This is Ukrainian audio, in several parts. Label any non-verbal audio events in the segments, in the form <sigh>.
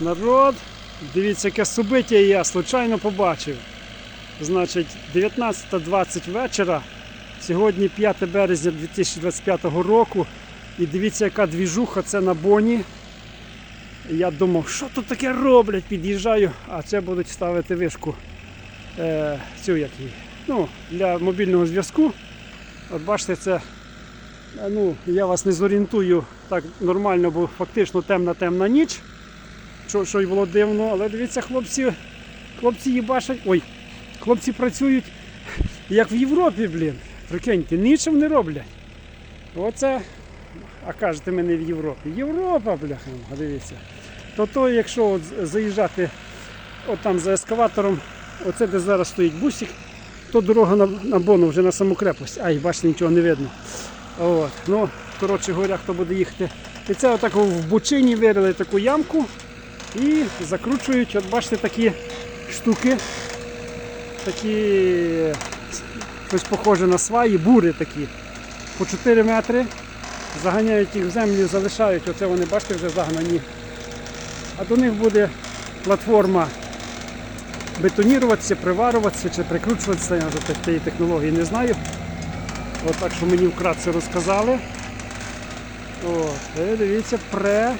Народ, дивіться, яке собиття я случайно побачив. Значить, 19.20 вечора. Сьогодні 5 березня 2025 року. І дивіться, яка двіжуха це на боні. Я думав, що тут таке роблять? Під'їжджаю, а це будуть ставити вишку е, цю як її, ну, для мобільного зв'язку. От бачите, це е, ну, я вас не зорієнтую так нормально, бо фактично темна темна ніч. Що, що й було дивно, але дивіться, хлопці, хлопці їбашать. Ой, хлопці працюють як в Європі, блін. Прикиньте, нічим не роблять. Оце, а кажете мене в Європі. Європа, бляха, дивіться. То то, якщо от заїжджати от там за ескаватором, оце де зараз стоїть бусик, то дорога на, на Бону вже на саму крепость. Ай, бачите, нічого не видно. От. Ну, коротше говоря, хто буде їхати. І це отак в бучині вирили таку ямку і закручують, от бачите, такі штуки, такі щось похоже на сваї, бури такі. По 4 метри. Заганяють їх в землю, залишають, оце вони, бачите, вже загнані. А до них буде платформа бетоніруватися, приварюватися чи прикручуватися, я вже тієї технології не знаю. От так що мені вкратце розказали. О, дивіться, пре.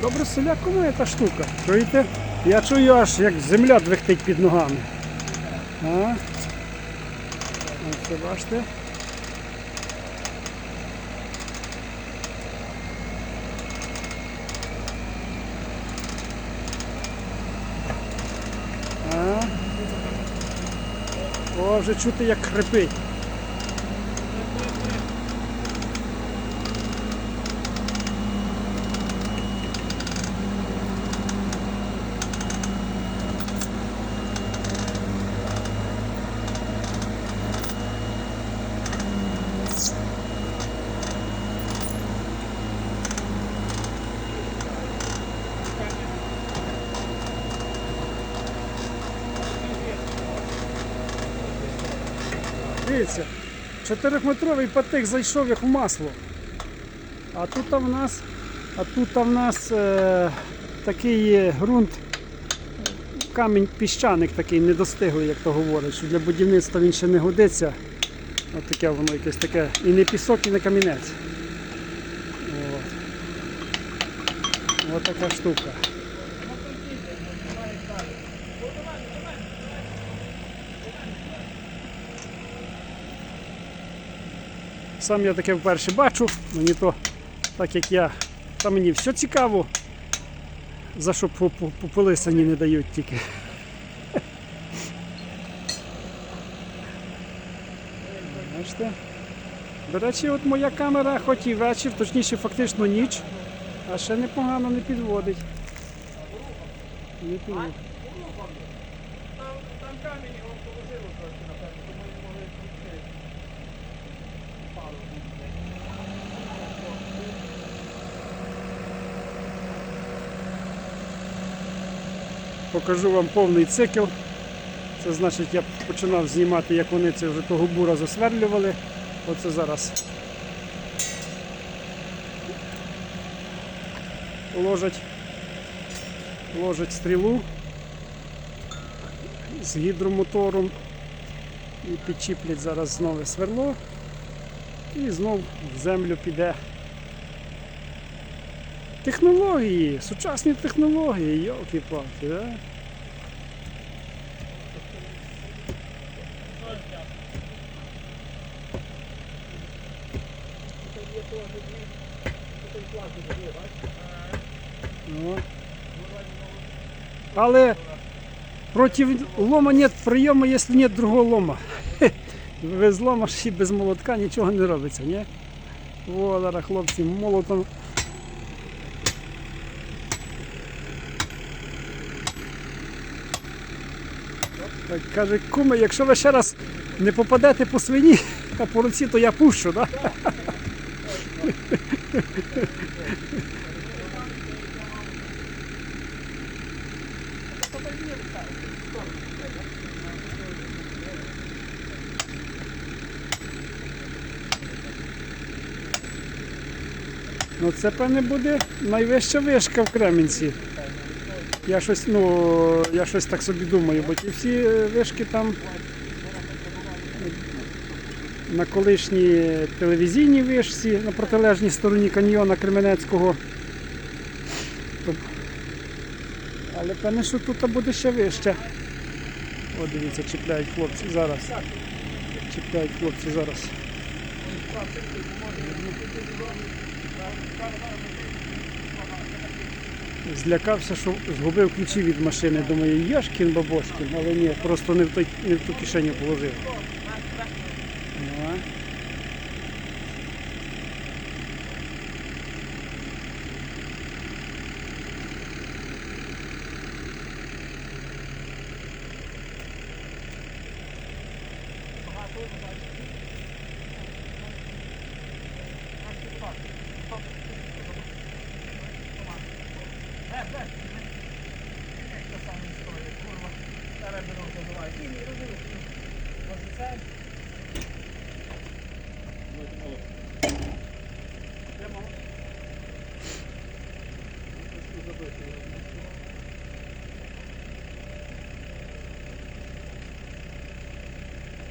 Добре селяку має та штука. Чуєте? Я чую аж як земля двихтить під ногами. А? Оце бачите? А? О, вже чути як хрипить. Дивіться, чотирьохметровий патик зайшов як в масло. А тут в нас, а тут в нас е, такий ґрунт, камінь піщаник такий недостиглий, як то говорять, що для будівництва він ще не годиться. От таке воно якесь таке. І не пісок, і не камінець. От. От така штука. Сам я таке вперше бачу, мені то, так як я, та мені все цікаво, за що по, по, по не дають тільки. <laughs> Бачите? До речі, от моя камера, хоч і вечір, точніше фактично ніч, а ще непогано не підводить. Не підводить. Там камінь його положило трошки, напевно, Покажу вам повний цикл. Це значить я починав знімати, як вони це вже того бура засверлювали. Оце зараз ложать, ложать стрілу з гідромотором і підчіплять зараз знову сверло і знов в землю піде. Технології, сучасні технології, йолки-палки, да? О. Але проти лома нет прийому, якщо нет другого лома. <laughs> Хе, Без і без молотка нічого не робиться, ні? О, зараз хлопці молотом Так, каже, куме, якщо ви ще раз не попадете по свині, а по руці, то я пущу, да? Ну це певне буде найвища вишка в Кремінці. Я щось, ну, я щось так собі думаю, бо ті всі вишки там на колишній телевізійній вишці на протилежній стороні каньйона Кременецького. Але певне, що тут буде ще вище. О, дивіться, чіпляють хлопці зараз. Чіпляють хлопці зараз. Злякався, що згубив ключі від машини. Думаю, Яшкін бабошкін, але ні, просто не в, той, не в ту кишеню положив. Ну,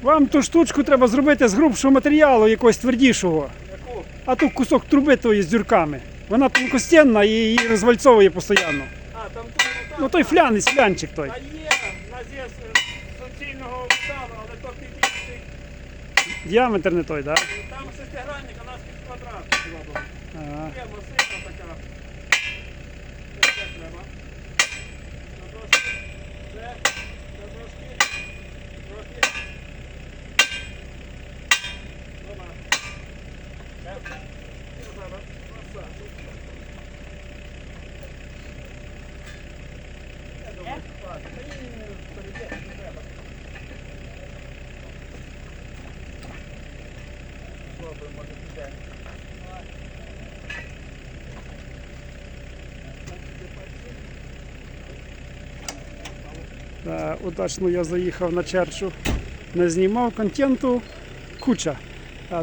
Вам ту штучку треба зробити з грубшого матеріалу, якогось твердішого. А тут кусок труби тої з дюрками. Вона тонкостенна і її розвальцовує постійно. А, там тут, Ну той флянець, флянчик той. А є, у нас є з суцільного металу, але то підійшли. Діаметр не той, так? Да? Там шестигранник, у нас під квадрат. Ага. Є масивна така. Це треба. Це трошки. Це, це трошки. Трошки. Опа. Це. Це зараз. Оса. Я думаю, так. Та ні, перейде, не треба. Добре, може піде. Удачно я заїхав на черчу, не знімав контенту куча.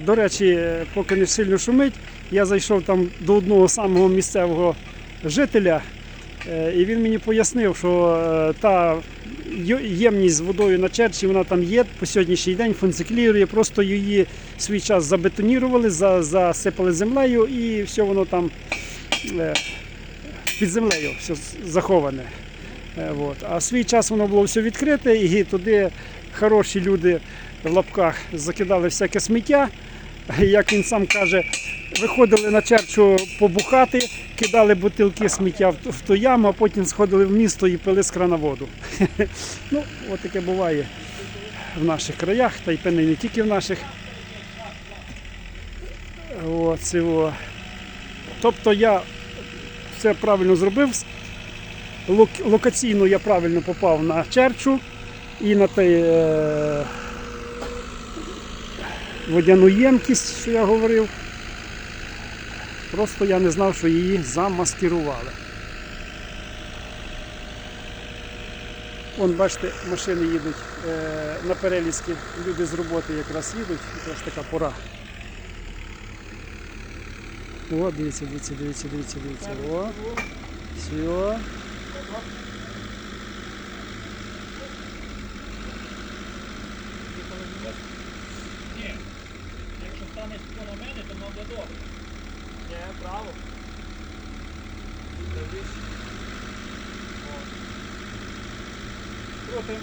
До речі, поки не сильно шумить, я зайшов там до одного самого місцевого жителя, е, і він мені пояснив, що е, та ємність з водою на черчі, вона там є по сьогоднішній день, функціонує, просто її свій час забетонірували, засипали землею і все воно там е, під землею все заховане. Е, Вот. А в свій час воно було все відкрите, і туди хороші люди в лапках закидали всяке сміття. Як він сам каже, виходили на черчу побухати, кидали бутилки сміття в ту- яму, а потім сходили в місто і пили з крана воду. <laughs> Ну, от таке буває в наших краях, та й певне не тільки в наших. Цього. Тобто я все правильно зробив, лок- локаційно я правильно попав на черчу і на той е, водяну ємкість, що я говорив. Просто я не знав, що її замаскирували. Вон, бачите, машини їдуть е, на перелізки. Люди з роботи якраз їдуть, якраз така пора. О, дивіться, дивіться, дивіться, дивіться, дивіться. О, все. Ні. Якщо станеш коло мене, то мав буде добре. Ні, право. Крутим.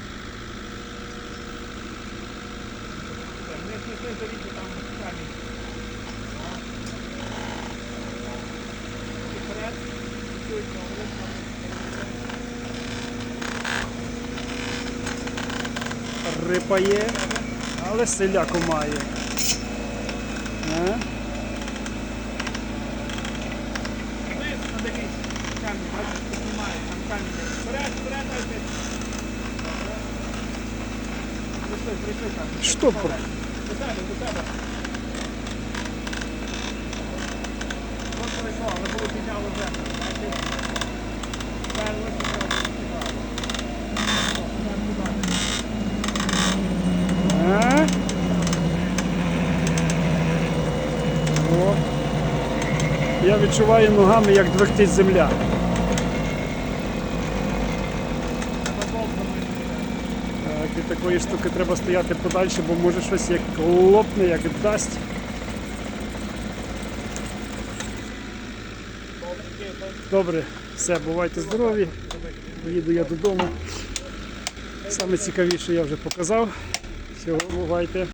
Не не не завіться там камінь. Вперед. Чуть добре. Рипає, але селяку має. Е? Вниз, надивись. Камінь, бачиш, піднімає, там камінь. є. Вперед, вперед, дайте. Прийшли, прийшли камінь. Штопор. До себе, до себе. Ось прийшло, але було підняло землю. Бачиш? Вперлося, зразу підняло. О, туди, туди. Е? О. Я відчуваю ногами, як двертить земля. Так, від такої штуки треба стояти подальше, бо може щось як лопне, як дасть. Добре, все, бувайте здорові. Поїду я додому. Саме цікавіше я вже показав. Всього бувайте.